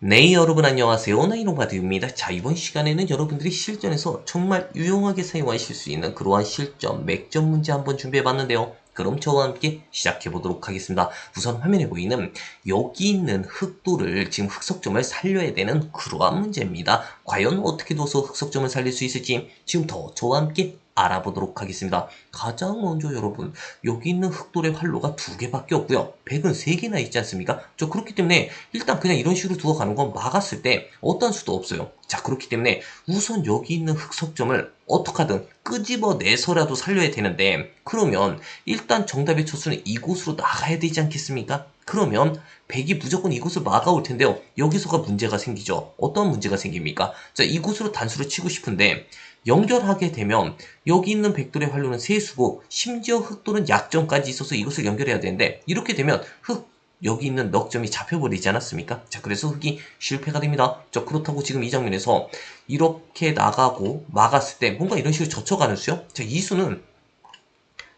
네 여러분 안녕하세요. 나이노바드입니다. 자 이번 시간에는 여러분들이 실전에서 정말 유용하게 사용하실 수 있는 그러한 실전 맥점 문제 한번 준비해 봤는데요. 그럼 저와 함께 시작해 보도록 하겠습니다. 우선 화면에 보이는 여기 있는 흑도를 지금 흑석점을 살려야 되는 그러한 문제입니다. 과연 어떻게 둬서 흑석점을 살릴 수 있을지 지금부터 저와 함께 알아보도록 하겠습니다. 가장 먼저 여러분 여기 있는 흑돌의 활로가 두 개밖에 없고요. 백은 세 개나 있지 않습니까? 저 그렇기 때문에 일단 그냥 이런 식으로 두어 가는 건 막았을 때 어떤 수도 없어요. 자 그렇기 때문에 우선 여기 있는 흑석점을 어떻게 하든 끄집어내서라도 살려야 되는데 그러면 일단 정답의 초수는 이곳으로 나가야 되지 않겠습니까? 그러면 백이 무조건 이곳을 막아올 텐데요. 여기서가 문제가 생기죠. 어떤 문제가 생깁니까? 자, 이곳으로 단수를 치고 싶은데 연결하게 되면 여기 있는 백돌의 활로는 세수고 심지어 흑돌은 약점까지 있어서 이것을 연결해야 되는데 이렇게 되면 흑 여기 있는 넉점이 잡혀버리지 않았습니까? 자 그래서 흑이 실패가 됩니다. 자 그렇다고 지금 이 장면에서 이렇게 나가고 막았을 때 뭔가 이런 식으로 젖혀가는 수요? 자이 수는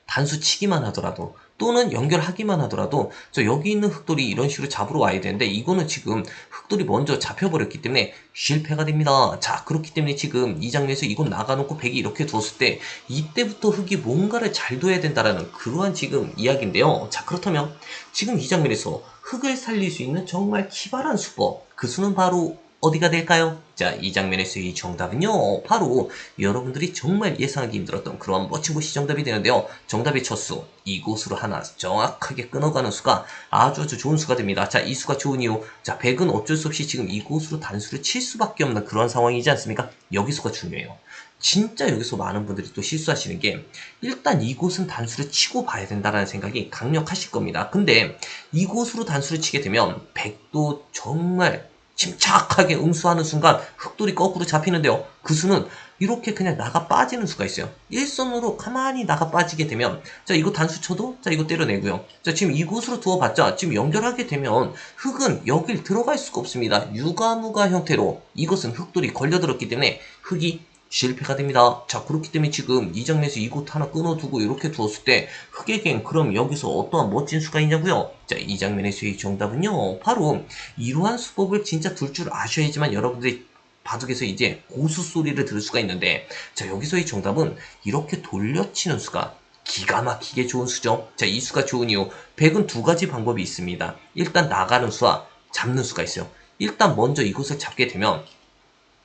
단수 치기만 하더라도 또는 연결하기만 하더라도 저 여기 있는 흑돌이 이런 식으로 잡으러 와야 되는데 이거는 지금 흑돌이 먼저 잡혀버렸기 때문에 실패가 됩니다. 자 그렇기 때문에 지금 이 장면에서 이건 나가놓고 백이 이렇게 두었을 때 이때부터 흑이 뭔가를 잘 둬야 된다라는 그러한 지금 이야기인데요. 자 그렇다면 지금 이 장면에서 흑을 살릴 수 있는 정말 기발한 수법 그 수는 바로 어디가 될까요? 자, 이 장면에서 이 정답은요, 바로 여러분들이 정말 예상하기 힘들었던 그런 멋진 곳이 정답이 되는데요. 정답의 첫 수, 이곳으로 하나 정확하게 끊어가는 수가 아주 아주 좋은 수가 됩니다. 자, 이 수가 좋은 이유, 자, 100은 어쩔 수 없이 지금 이곳으로 단수를 칠 수밖에 없는 그런 상황이지 않습니까? 여기서가 중요해요. 진짜 여기서 많은 분들이 또 실수하시는 게 일단 이곳은 단수를 치고 봐야 된다는 생각이 강력하실 겁니다. 근데 이곳으로 단수를 치게 되면 100도 정말 침착하게 응수하는 순간 흑돌이 거꾸로 잡히는데요. 그 수는 이렇게 그냥 나가 빠지는 수가 있어요. 일선으로 가만히 나가 빠지게 되면 자 이거 단수 쳐도 자 이거 때려내고요. 자 지금 이곳으로 두어봤자 지금 연결하게 되면 흑은 여길 들어갈 수가 없습니다. 유가무가 형태로 이것은 흑돌이 걸려들었기 때문에 흑이 실패가 됩니다. 자 그렇기 때문에 지금 이 장면에서 이곳 하나 끊어두고 이렇게 두었을 때 흑에겐 그럼 여기서 어떠한 멋진 수가 있냐고요? 자이 장면에서의 정답은요 바로 이러한 수법을 진짜 둘 줄 아셔야지만 여러분들이 바둑에서 이제 고수 소리를 들을 수가 있는데 자 여기서의 정답은 이렇게 돌려치는 수가 기가 막히게 좋은 수죠. 자 이 수가 좋은 이유 100은 두 가지 방법이 있습니다. 일단 나가는 수와 잡는 수가 있어요. 일단 먼저 이곳을 잡게 되면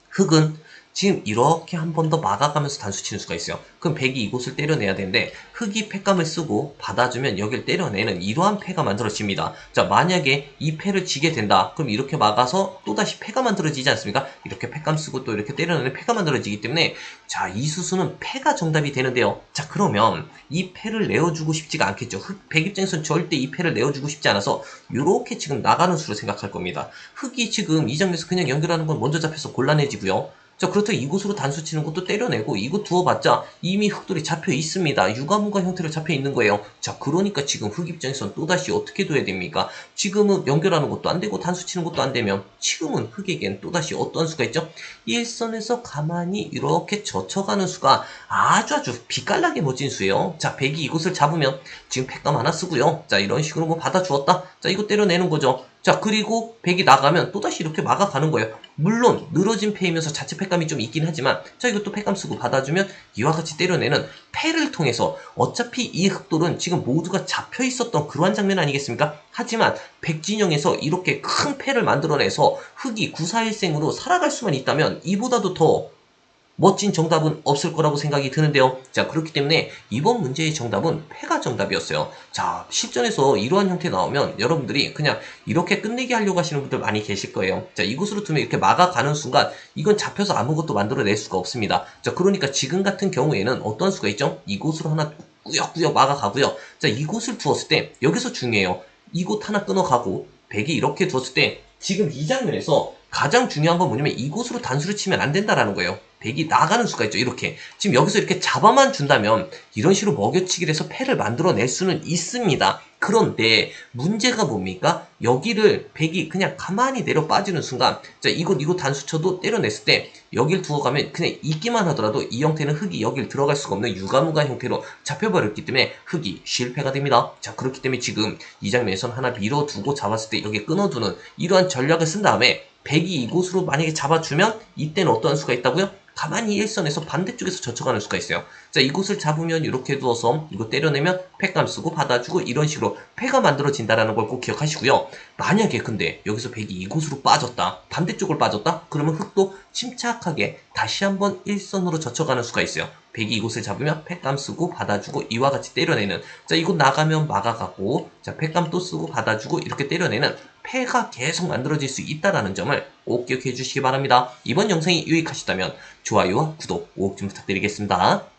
흑은 지금 이렇게 한 번 더 막아가면서 단수 치는 수가 있어요. 그럼 백이 이곳을 때려내야 되는데 흑이 패감을 쓰고 받아주면 여기를 때려내는 이러한 패가 만들어집니다. 자 만약에 이 패를 지게 된다. 그럼 이렇게 막아서 또다시 패가 만들어지지 않습니까? 이렇게 패감 쓰고 또 이렇게 때려내는 패가 만들어지기 때문에 자 이 수수는 패가 정답이 되는데요. 자 그러면 이 패를 내어주고 싶지가 않겠죠. 흑, 백 입장에서는 절대 이 패를 내어주고 싶지 않아서 이렇게 지금 나가는 수로 생각할 겁니다. 흑이 지금 이 장면에서 그냥 연결하는 건 먼저 잡혀서 곤란해지고요. 자 그렇다고 이곳으로 단수 치는 것도 때려내고 이곳 두어봤자 이미 흑돌이 잡혀 있습니다. 유가무가 형태로 잡혀 있는 거예요. 자 그러니까 지금 흑 입장에선 또다시 어떻게 둬야 됩니까? 지금은 연결하는 것도 안 되고 단수 치는 것도 안 되면 지금은 흑에겐 또다시 어떤 수가 있죠? 일선에서 가만히 이렇게 젖혀가는 수가 아주 아주 빛깔나게 멋진 수예요. 자 백이 이곳을 잡으면 지금 패감 하나 쓰고요. 자 이런 식으로 뭐 받아주었다. 자 이거 때려내는 거죠. 자 그리고 백이 나가면 또다시 이렇게 막아가는 거예요. 물론 늘어진 패이면서 자체 패감이 좀 있긴 하지만 자 이것도 패감 쓰고 받아주면 이와 같이 때려내는 패를 통해서 어차피 이 흑돌은 지금 모두가 잡혀 있었던 그러한 장면 아니겠습니까? 하지만 백진영에서 이렇게 큰 패를 만들어내서 흑이 구사일생으로 살아갈 수만 있다면 이보다도 더 멋진 정답은 없을 거라고 생각이 드는데요. 자, 그렇기 때문에 이번 문제의 정답은 패가 정답이었어요. 자, 실전에서 이러한 형태 나오면 여러분들이 그냥 이렇게 끝내기 하려고 하시는 분들 많이 계실 거예요. 자, 이곳으로 두면 이렇게 막아가는 순간 이건 잡혀서 아무것도 만들어낼 수가 없습니다. 자, 그러니까 지금 같은 경우에는 어떤 수가 있죠? 이곳으로 하나 꾸역꾸역 막아가고요. 자, 이곳을 두었을 때 여기서 중요해요. 이곳 하나 끊어가고 백이 이렇게 두었을 때 지금 이 장면에서 가장 중요한 건 뭐냐면 이곳으로 단수를 치면 안 된다라는 거예요. 백이 나가는 수가 있죠. 이렇게. 지금 여기서 이렇게 잡아만 준다면 이런 식으로 먹여치기를 해서 패를 만들어낼 수는 있습니다. 그런데 문제가 뭡니까? 여기를 백이 그냥 가만히 내려 빠지는 순간 자 이곳 이곳 단수 쳐도 때려냈을 때 여길 두어 가면 그냥 있기만 하더라도 이 형태는 흙이 여길 들어갈 수가 없는 유가무가 형태로 잡혀버렸기 때문에 흙이 실패가 됩니다. 자 그렇기 때문에 지금 이 장면에선 하나 밀어두고 잡았을 때 여기 끊어두는 이러한 전략을 쓴 다음에 백이 이곳으로 만약에 잡아주면 이때는 어떠한 수가 있다고요? 가만히 일선에서 반대쪽에서 젖혀가는 수가 있어요. 자, 이곳을 잡으면 이렇게 두어서 이거 때려내면 팩감 쓰고 받아주고 이런 식으로 패가 만들어진다라는 걸 꼭 기억하시고요. 만약에 근데 여기서 백이 이곳으로 빠졌다. 반대쪽으로 빠졌다? 그러면 흑도 침착하게 다시 한번 일선으로 젖혀가는 수가 있어요. 백이 이곳을 잡으면 팩감 쓰고 받아주고 이와 같이 때려내는 자 이곳 나가면 막아가고 자 팩감 또 쓰고 받아주고 이렇게 때려내는 패가 계속 만들어질 수 있다라는 점을 꼭 기억해 주시기 바랍니다. 이번 영상이 유익하셨다면 좋아요와 구독 꼭 좀 부탁드리겠습니다.